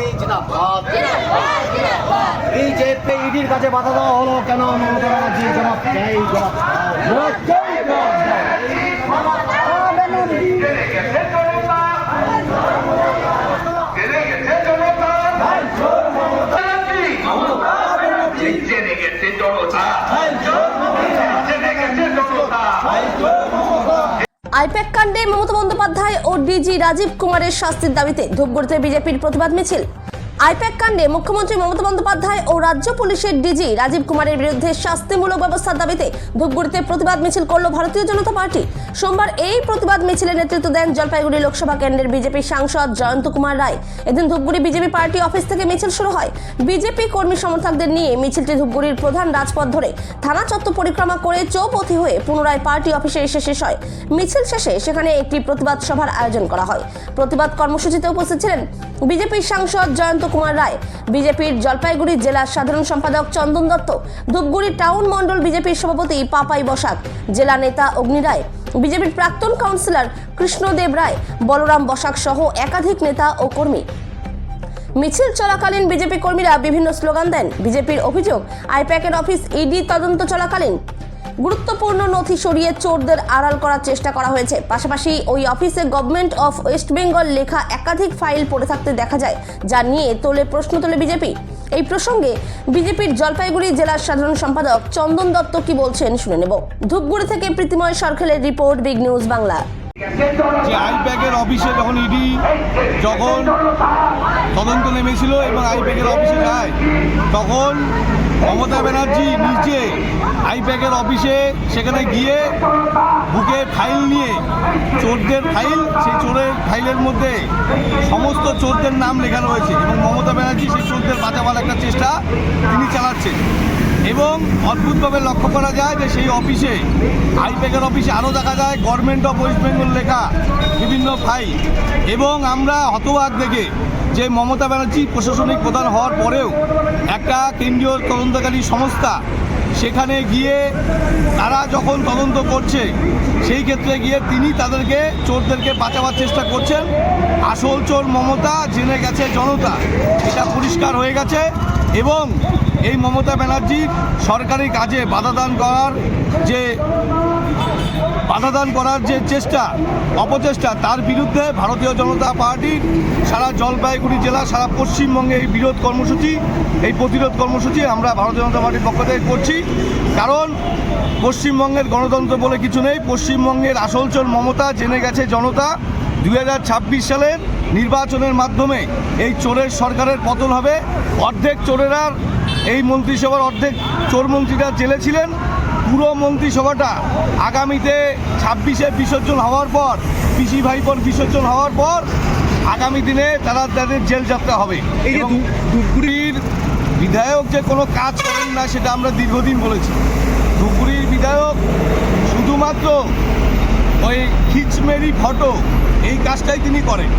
BJP জিন্দাবাদ BJP ইডির কাছে বাধা দেওয়া হলো কেন? মমতা ব্যানার্জি জবাব চাই জবাব জেনে গেছে জনতা জেনে গেছে জনতা আইপ্যাক কাণ্ডে মমতা বন্দ্যোপাধ্যায় ও ডিজি রাজীব কুমারের শাস্তির দাবিতে ধূপগুড়িতে বিজেপির প্রতিবাদ মিছিল। আইপ্যাক কাণ্ডে মুখ্যমন্ত্রী মমতা বন্দ্যোপাধ্যায় ও রাজ্য পুলিশের ডিজি রাজীব কুমারের বিরুদ্ধে শাস্তিমূলক ব্যবস্থার দাবিতে ধূপগুড়িতে প্রতিবাদ মিছিল করল ভারতীয় জনতা পার্টি। সোমবার এই প্রতিবাদ মিছিলে নেতৃত্ব দেন জলপাইগুড়ি লোকসভা কেন্দ্রের বিজেপি সাংসদ জয়ন্ত কুমার রায়। এদিন ধূপগুড়ি বিজেপি পার্টি অফিস থেকে মিছিল শুরু হয়। বিজেপি কর্মী সমর্থকদের নিয়ে মিছিলটি ধূপগুড়ির প্রধান রাজপথ ধরে থানা চত্বর পরিক্রমা করে চৌপথি হয়ে পুনরায় পার্টি অফিসে এসে শেষ হয়। মিছিল শেষে সেখানে একটি প্রতিবাদ সভার আয়োজন করা হয়। প্রতিবাদ কর্মসূচিতে উপস্থিত ছিলেন বিজেপির সাংসদ জয়ন্ত কুমার রায়। বিজেপির জলপাইগুড়ি জেলার সাধারণ সম্পাদক চন্দন দত্ত, ধূপগুড়ি টাউন মণ্ডল বিজেপির সভাপতি পাপাই বসাক, জেলা নেতা অগ্নি রায়, বিজেপির প্রাক্তন কাউন্সিলর কৃষ্ণদেব রায়, বলরাম বসাক সহ একাধিক নেতা ও কর্মী। মিছিল চলাকালীন বিজেপি কর্মীরা বিভিন্ন স্লোগান দেন। বিজেপির অভিযোগ, আইপ্যাকের অফিস ইডি তদন্ত চলাকালীন। গুরুত্বপূর্ণ নথি সরিয়ে চোরদের আড়াল করার চেষ্টা করা হয়েছে। পাশাপাশি ওই অফিসে গভর্নমেন্ট অফ ওয়েস্ট বেঙ্গল লেখা একাধিক ফাইল পড়ে থাকতে দেখা যায়, যা নিয়ে তোলে প্রশ্ন তোলে বিজেপি। এই প্রসঙ্গে বিজেপির জলপাইগুড়ি জেলার সাধারণ সম্পাদক চন্দন দত্ত কি বলছেন শুনে নেব। ধূপগুড়ি থেকে প্রীতিময় সরখেলের রিপোর্ট, বিগ নিউজ বাংলা। যে আইপ্যাকের অফিসে যখন ইডি যখন তদন্ত নেমেছিল এবং আইপ্যাকের অফিসে যায়। তখন মমতা ব্যানার্জি নিজে আইপ্যাকের অফিসে সেখানে গিয়ে বুকে ফাইল নিয়ে চোরদের ফাইল, সেই চোরের ফাইলের মধ্যে সমস্ত চোরদের নাম লেখানো হয়েছে এবং মমতা ব্যানার্জি সেই চোরদের বাঁচাবার একটা চেষ্টা তিনি চালাচ্ছেন। এবং অদ্ভুতভাবে লক্ষ্য করা যায় যে সেই অফিসে আইপ্যাকের অফিসে আরও দেখা যায় গভর্নমেন্ট অফ ওয়েস্ট বেঙ্গল লেখা বিভিন্ন ফাইল এবং আমরা হতবাক দেখে যে মমতা ব্যানার্জি প্রশাসনিক প্রধান হওয়ার পরেও একটা কেন্দ্রীয় তদন্তকারী সংস্থা, সেখানে গিয়ে তারা যখন তদন্ত করছে, সেই ক্ষেত্রে গিয়ে তিনি তাদেরকে, চোরদেরকে বাঁচাবার চেষ্টা করছেন। আসল চোর মমতা, জেনে গেছে জনতা। এটা পরিষ্কার হয়ে গেছে এবং এই মমতা ব্যানার্জির সরকারি কাজে বাধাদান করার যে বাধাদান করার যে চেষ্টা, অপচেষ্টা, তার বিরুদ্ধে ভারতীয় জনতা পার্টির সারা জলপাইগুড়ি জেলা, সারা পশ্চিমবঙ্গে এই বিরোধ কর্মসূচি, এই প্রতিরোধ কর্মসূচি আমরা ভারতীয় জনতা পার্টির পক্ষ থেকে করছি। কারণ পশ্চিমবঙ্গের গণতন্ত্র বলে কিছু নেই। পশ্চিমবঙ্গের আসল চোর মমতা, জেনে গেছে জনতা। দু হাজার ছাব্বিশ সালের নির্বাচনের মাধ্যমে এই চোরের সরকারের পতন হবে। অর্ধেক চোরেরা এই মন্ত্রিসভার অর্ধেক চোর মন্ত্রীরা জেলে ছিলেন। পুরো মন্ত্রিসভাটা আগামীতে ছাব্বিশে বিসর্জন হওয়ার পর পিসি ভাইপোর বিসর্জন হওয়ার পর আগামী দিনে তারা তাদের জেল যাত্রা হবে। এই যে ধূপগুড়ির বিধায়ক যে কোনো কাজ করেন না সেটা আমরা দীর্ঘদিন বলেছি। ধুপগুড়ির বিধায়ক শুধুমাত্র ওই খিচমেরি ফটো এই কাজটাই তিনি করেন।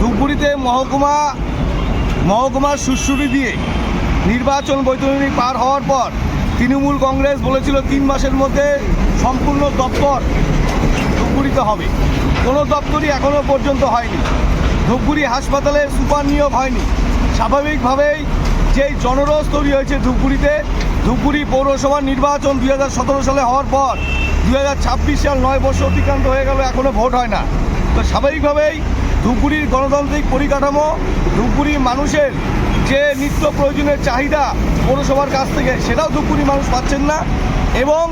ধুপগুড়িতে মহকুমা মহকুমার সুশ্রুতি দিয়ে নির্বাচন বৈতরণী পার হওয়ার পর তৃণমূল কংগ্রেস বলেছিল তিন মাসের মধ্যে সম্পূর্ণ দপ্তর ধূপগুড়িতে হবে। কোনো দপ্তরই এখনও পর্যন্ত হয়নি। ধূপগুড়ি হাসপাতালে সুপার নিয়োগ হয়নি। স্বাভাবিকভাবেই যেই জনরোষ তৈরি হয়েছে ধূপগুড়িতে, ধূপগুড়ি পৌরসভার নির্বাচন দু হাজার সতেরো সালে হওয়ার পর দু হাজার ছাব্বিশ সাল নয় বছর অতিক্রান্ত হয়ে গেল এখনও ভোট হয় না। তো স্বাভাবিকভাবেই ধূপগুড়ির গণতান্ত্রিক পরিকাঠামো ধূপগুড়ি মানুষের যে নিত্য প্রয়োজনের চাহিদা পৌরসভার কাছ থেকে, সেটাও ধূপগুড়ি মানুষ পাচ্ছেন না। এবং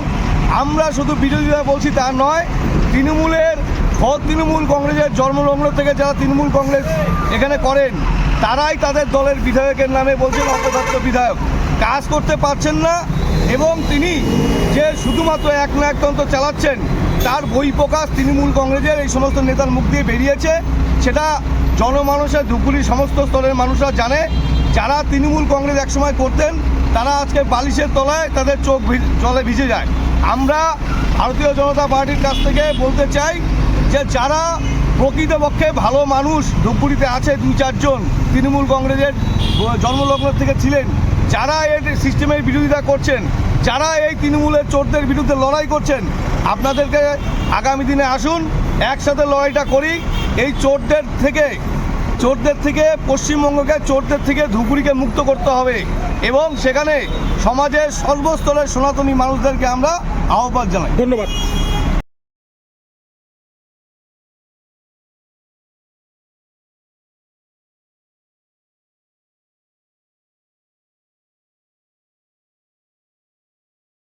আমরা শুধু বিরোধীরা বলছি তা নয়, তৃণমূলের খোদ তৃণমূল কংগ্রেসের জন্মলগ্ন থেকে যারা তৃণমূল কংগ্রেস এখানে করেন, তারাই তাদের দলের বিধায়কের নামে বলছেন অপদার্থ বিধায়ক। কাজ করতে পারছেন না, এবং তিনি যে শুধুমাত্র এক না নায়কতন্ত্র চালাচ্ছেন, তার বই প্রকাশ তৃণমূল কংগ্রেসের এই সমস্ত নেতার মুখ দিয়ে বেরিয়েছে। সেটা জনমানুষের ধুপগুড়ির সমস্ত স্তরের মানুষরা জানে। যারা তৃণমূল কংগ্রেস একসময় করতেন, তারা আজকে বালিশের তলায় তাদের চোখ জলে ভিজে যায়। আমরা ভারতীয় জনতা পার্টির কাছ থেকে বলতে চাই যে, যারা প্রকৃতপক্ষে ভালো মানুষ, ধূপগুড়িতে আছে দুই চারজন তৃণমূল কংগ্রেসের জন্মলগ্ন থেকে ছিলেন, যারা এর সিস্টেমের বিরোধিতা করছেন, যারা এই তৃণমূলের চোরদের বিরুদ্ধে লড়াই করছেন, আপনাদেরকে আগামী দিনে আসুন, একসাথে লড়াইটা করি। এই চোরদের থেকে চোরদের থেকে, পশ্চিমবঙ্গকে চোরদের থেকে ধুপুরিকে মুক্ত করতে হবে এবং সেখানে সমাজের সর্বস্তরের সনাতনী মানুষদেরকে আমরা আহ্বান জানাই। ধন্যবাদ।